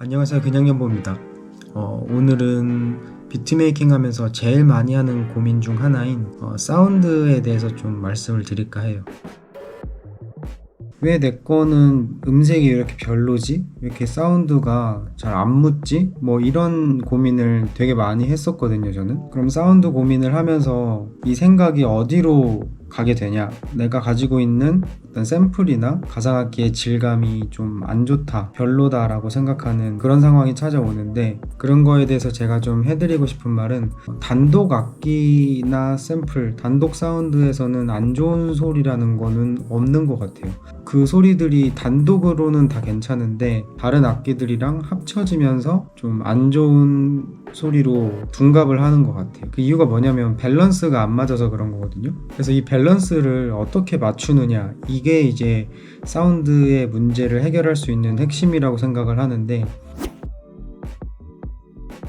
안녕하세요 그냥연보입니다 어, 오늘은 비트메이킹 하면서 제일 많이 하는 고민 중 하나인 어, 사운드에 대해서 좀 말씀을 드릴까 해요 왜 내 거는 음색이 왜 이렇게 별로지? 왜 이렇게 사운드가 잘 안 묻지? 뭐 이런 고민을 되게 많이 했었거든요 저는 그럼 사운드 고민을 하면서 이 생각이 어디로 가게 되냐 내가 가지고 있는 어떤 샘플이나 가상악기의 질감이 좀 안 좋다 별로다 라고 생각하는 그런 상황이 찾아오는데 그런 거에 대해서 제가 좀 해드리고 싶은 말은 단독 악기나 샘플 단독 사운드에서는 안 좋은 소리라는 거는 없는 것 같아요 그 소리들이 단독으로는 다 괜찮은데 다른 악기들이랑 합쳐지면서 좀 안 좋은 소리로 둔갑을 하는 것 같아요. 그 이유가 뭐냐면 밸런스가 안 맞아서 그런 거거든요. 그래서 이 밸런스 를 어떻게 맞추느냐 이게 이제 사운드의 문제를 해결할 수 있는 핵심이라고 생각을 하는데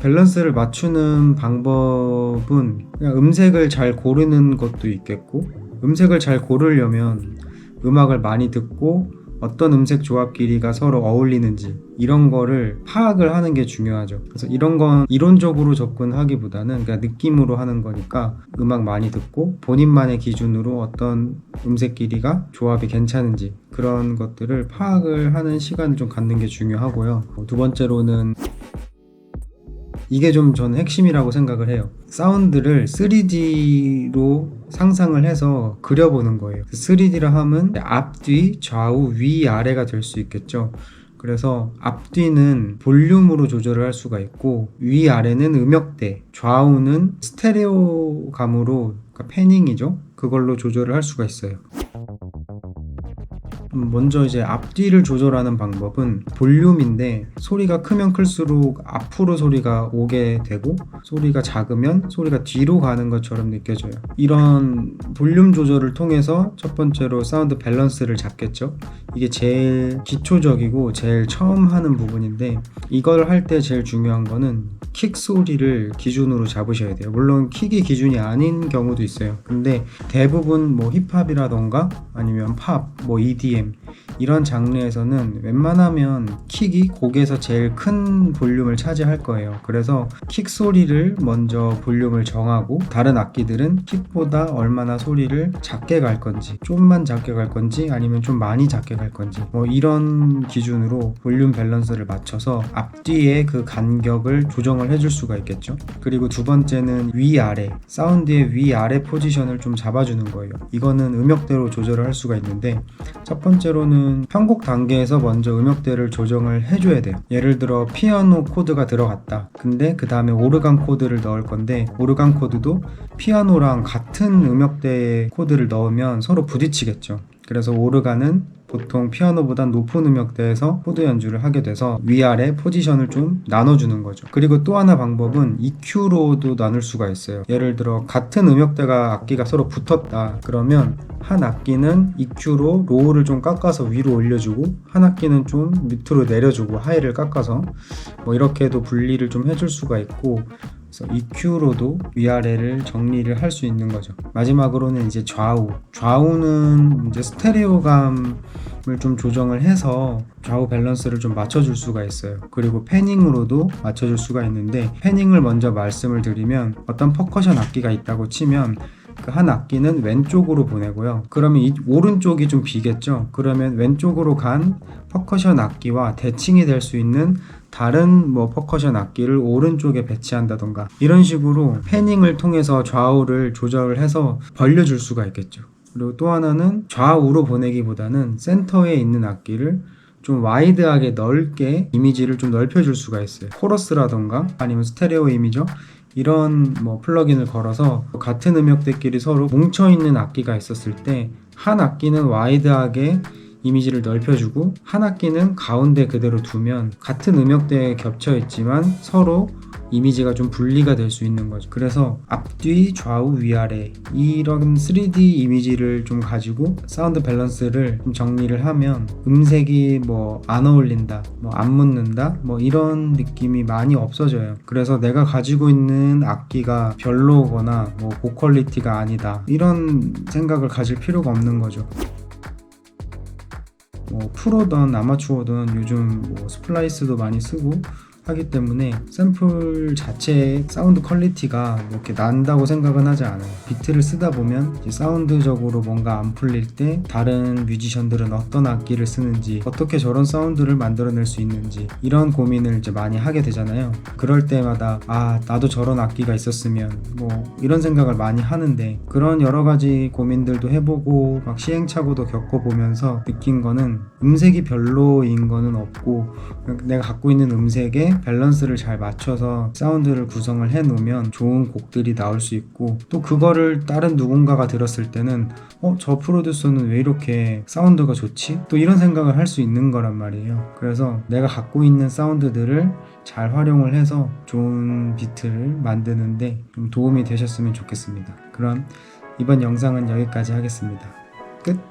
밸런스를 맞추는 방법은 그냥 음색을 잘 고르는 것도 있겠고 음색을 잘 고르려면 음악을 많이 듣고 어떤 음색 조합 길이가 서로 어울리는지 이런 거를 파악을 하는 게 중요하죠. 그래서 이런 건 이론적으로 접근하기보다는 그냥 느낌으로 하는 거니까 음악 많이 듣고 본인만의 기준으로 어떤 음색 길이가 조합이 괜찮은지 그런 것들을 파악을 하는 시간을 좀 갖는 게 중요하고요. 두 번째로는 이게 좀 저는 핵심이라고 생각을 해요. 사운드를 3D로 상상을 해서 그려보는 거예요. 3D라 하면 앞뒤, 좌우, 위, 아래가 될 수 있겠죠. 그래서 앞뒤는 볼륨으로 조절을 할 수가 있고 위 아래는 음역대, 좌우는 스테레오감으로 그러니까 패닝이죠. 그걸로 조절을 할 수가 있어요. 음, 먼저 이제 앞뒤를 조절하는 방법은 볼륨인데 소리가 크면 클수록 앞으로 소리가 오게 되고 소리가 작으면 소리가 뒤로 가는 것처럼 느껴져요. 이런 볼륨 조절을 통해서 첫 번째로 사운드 밸런스를 잡겠죠. 이게 제일 기초적이고 제일 처음 하는 부분인데 이걸 할 때 제일 중요한 거는 킥 소리를 기준으로 잡으셔야 돼요. 물론 킥이 기준이 아닌 경우도 있어요. 근데 대부분 뭐 힙합이라던가 아니면 팝, 뭐 EDM 이런 장르에서는 웬만하면 킥이 곡에서 제일 큰 볼륨을 차지할 거예요. 그래서 킥 소리를 먼저 볼륨을 정하고 다른 악기들은 킥보다 얼마나 소리를 작게 갈 건지, 좀만 작게 갈 건지 아니면 좀 많이 작게 갈 건지 뭐 이런 기준으로 볼륨 밸런스를 맞춰서 앞뒤의 그 간격을 조정을 해줄 수가 있겠죠. 그리고 두 번째는 위아래 사운드의 위아래 포지션을 좀 잡아주는 거예요. 이거는 음역대로 조절을 할 수가 있는데 첫 번째로 는 편곡 단계에서 먼저 음역대를 조정을 해줘야 돼요. 예를 들어 피아노 코드가 들어갔다. 근데 그 다음에 오르간 코드를 넣을 건데 오르간 코드도 피아노랑 같은 음역대의 코드를 넣으면 서로 부딪히겠죠. 그래서 오르간은 보통 피아노보다 높은 음역대에서 코드 연주를 하게 돼서 위아래 포지션을 좀 나눠주는 거죠. 그리고 또 하나 방법은 EQ로도 나눌 수가 있어요. 예를 들어 같은 음역대가 악기가 서로 붙었다. 그러면 한 악기는 EQ로 로우를 좀 깎아서 위로 올려주고 한 악기는 좀 밑으로 내려주고 하이를 깎아서 뭐 이렇게도 분리를 좀 해줄 수가 있고 그래서 EQ로도 위아래를 정리를 할 수 있는 거죠. 마지막으로는 이제 좌우. 좌우는 이제 스테레오감을 좀 조정을 해서 좌우 밸런스를 좀 맞춰줄 수가 있어요. 그리고 패닝으로도 맞춰줄 수가 있는데 패닝을 먼저 말씀을 드리면 어떤 퍼커션 악기가 있다고 치면 그한 악기는 왼쪽으로 보내고요. 그러면 이 오른쪽이 좀 비겠죠. 그러면 왼쪽으로 간 퍼커션 악기와 대칭이 될 수 있는 다른 뭐 퍼커션 악기를 오른쪽에 배치한다던가 이런 식으로 패닝을 통해서 좌우를 조절을 해서 벌려줄 수가 있겠죠. 그리고 또 하나는 좌우로 보내기보다는 센터에 있는 악기를 좀 와이드하게 넓게 이미지를 좀 넓혀줄 수가 있어요. 코러스라던가 아니면 스테레오 이미저 이런 뭐 플러긴을 걸어서 같은 음역대끼리 서로 뭉쳐 있는 악기가 있었을 때 한 악기는 와이드하게 이미지를 넓혀주고 한 악기는 가운데 그대로 두면 같은 음역대에 겹쳐 있지만 서로 이미지가 좀 분리가 될 수 있는 거죠. 그래서 앞뒤, 좌우, 위아래 이런 3D 이미지를 좀 가지고 사운드 밸런스를 좀 정리를 하면 음색이 뭐 안 어울린다, 뭐 안 묻는다, 뭐 이런 느낌이 많이 없어져요. 그래서 내가 가지고 있는 악기가 별로거나 뭐 고퀄리티가 아니다 이런 생각을 가질 필요가 없는 거죠. 뭐 프로든 아마추어든 요즘 뭐 스플라이스도 많이 쓰고 하기 때문에 샘플 자체의 사운드 퀄리티가 뭐 이렇게 난다고 생각은 하지 않아요. 비트를 쓰다 보면 사운드적으로 뭔가 안 풀릴 때 다른 뮤지션들은 어떤 악기를 쓰는지 어떻게 저런 사운드를 만들어낼 수 있는지 이런 고민을 이제 많이 하게 되잖아요. 그럴 때마다 아 나도 저런 악기가 있었으면 뭐 이런 생각을 많이 하는데 그런 여러 가지 고민들도 해보고 막 시행착오도 겪어보면서 느낀 거는 음색이 별로인 거는 없고 내가 갖고 있는 음색에 밸런스를 잘 맞춰서 사운드를 구성을 해 놓으면 좋은 곡들이 나올 수 있고 또 그거를 다른 누군가가 들었을 때는 어 저 프로듀서는 왜 이렇게 사운드가 좋지? 또 이런 생각을 할 수 있는 거란 말이에요. 그래서 내가 갖고 있는 사운드들을 잘 활용을 해서 좋은 비트를 만드는데 좀 도움이 되셨으면 좋겠습니다. 그럼 이번 영상은 여기까지 하겠습니다. 끝!